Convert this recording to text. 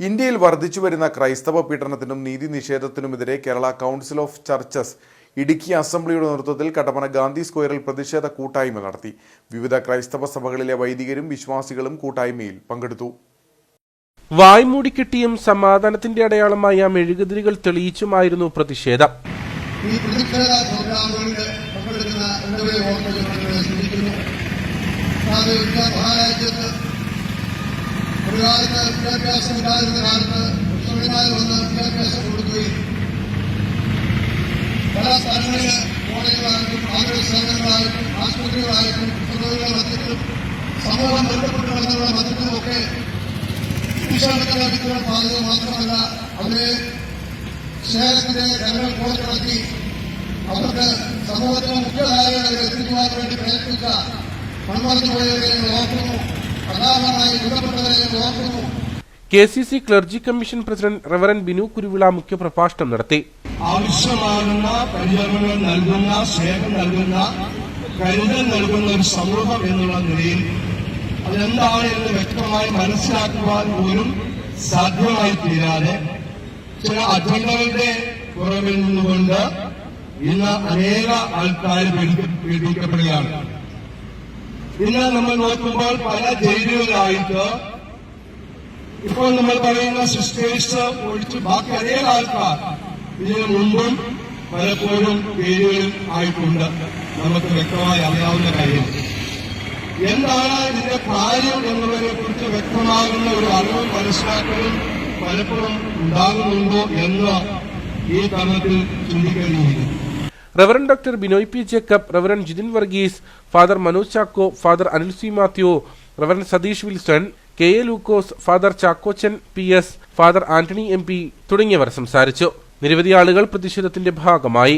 ഇന്ത്യയിൽ വർദ്ധിച്ചു വരുന്ന ക്രൈസ്തവ പീഡനത്തിനും നീതി നിഷേധത്തിനുമെതിരെ Kerala council of churches Idukki അസംബ്ലിയുടെ നേതൃത്വത്തിൽ കട്ടപ്പന ഗാന്ധി സ്ക്വയറിൽ പ്രതിഷേധ കൂട്ടായ്മ നടത്തി. വിവിധ ക്രൈസ്തവ സഭകളിലെ വൈദികരും വിശ്വാസികളും കൂട്ടായ്മയിൽ പങ്കെടുത്തു. വായ്മൂടിക്കിട്ടിയും സമാധാനത്തിന്റെ അടയാളമായ മെഴുകുതിരികൾ തെളിയിച്ചുമായിരുന്നു പ്രതിഷേധം. ഈ പ്രതിഷേധ പ്രോഗ്രാമുകളിൽ പങ്കെടുക്കുന്ന കാലത്ത് വിദ്യാഭ്യാസം ഇല്ലാതിരുന്ന കാലത്ത് മുസ്ലിമായി വന്ന് വിദ്യാഭ്യാസം കൊടുക്കുകയും പല സ്ഥലങ്ങളിൽ കോളേജുകളായിട്ടും ആരോഗ്യ സേവനങ്ങളായിട്ടും ആശുപത്രികളായിട്ടും പുസ്തകങ്ങളുടെ മധ്യത്തിലും സമൂഹം ബന്ധപ്പെട്ട് കിടന്നുള്ള മധ്യത്തിലുമൊക്കെ ശിക്ഷാടന വിദ്യ പാടുക മാത്രമല്ല അവരെ സ്നേഹത്തിന്റെ ജനങ്ങൾ പുറത്തിറക്കി അവർക്ക് സമൂഹത്തിലെ മുഖ്യധാരകളെ എത്തിക്കുവാൻ വേണ്ടി പ്രയത്നിച്ച മൺമറഞ്ഞു പോയവരെ ഓർക്കുന്നു പ്രധാനമായി ബന്ധപ്പെട്ടവരെ ഞങ്ങൾ ഓർക്കുന്നു. K C C clergy commission president reverend Binu Kuruvila മുഖ്യപ്രഭാഷണം നടത്തി. ആവശ്യമാകുന്ന പരിചരണങ്ങൾ നൽകുന്ന സ്നേഹം നൽകുന്ന കരുതൽ നൽകുന്ന ഒരു സമൂഹം എന്നുള്ള നിലയിൽ അതെന്താണ് എന്ന് വ്യക്തമായി മനസ്സിലാക്കുവാൻ പോലും സാധ്യമായി തീരാതെ ചില അജണ്ടകളുടെ കുറവിൽ നിന്നുകൊണ്ട് ഇന്ന് അനേക ആൾക്കാർ പീഡിപ്പിക്കപ്പെടുകയാണ് ഇന്ന് നമ്മൾ നോക്കുമ്പോൾ പല ജയിലുകളിലായിട്ട് ഇപ്പോൾ നമ്മൾ പറയുന്ന സിസ്റ്റേഴ്സ് ഒഴിച്ച് ബാക്കി അനേക ആൾക്കാർ ഇതിനു മുമ്പും പലപ്പോഴും ജയിലുകളിൽ ആയിട്ടുണ്ട്. നമുക്ക് വ്യക്തമായി അറിയാവുന്ന കാര്യം. എന്താണ് ഇതിന്റെ കാര്യം എന്നുള്ളതിനെ കുറിച്ച് വ്യക്തമാകുന്ന ഒരു അറിവ് മനസ്സിലാക്കലും പലപ്പോഴും ഉണ്ടാകുന്നുണ്ടോ എന്ന് ഈ തലത്തിൽ ചിന്തിക്കേണ്ടിയിരിക്കുന്നു. Reverend doctor Binoy P Jacob reverend Jithin Varghese father Manoj Chacko father Anil C Mathew reverend Satheesh Wilson K A Lukose father Chackochan P S father Antony M P തുടങ്ങിയവർ സംസാരിച്ചു. നിരവധി ആളുകൾ പ്രതിഷേധത്തിന്റെ ഭാഗമായി.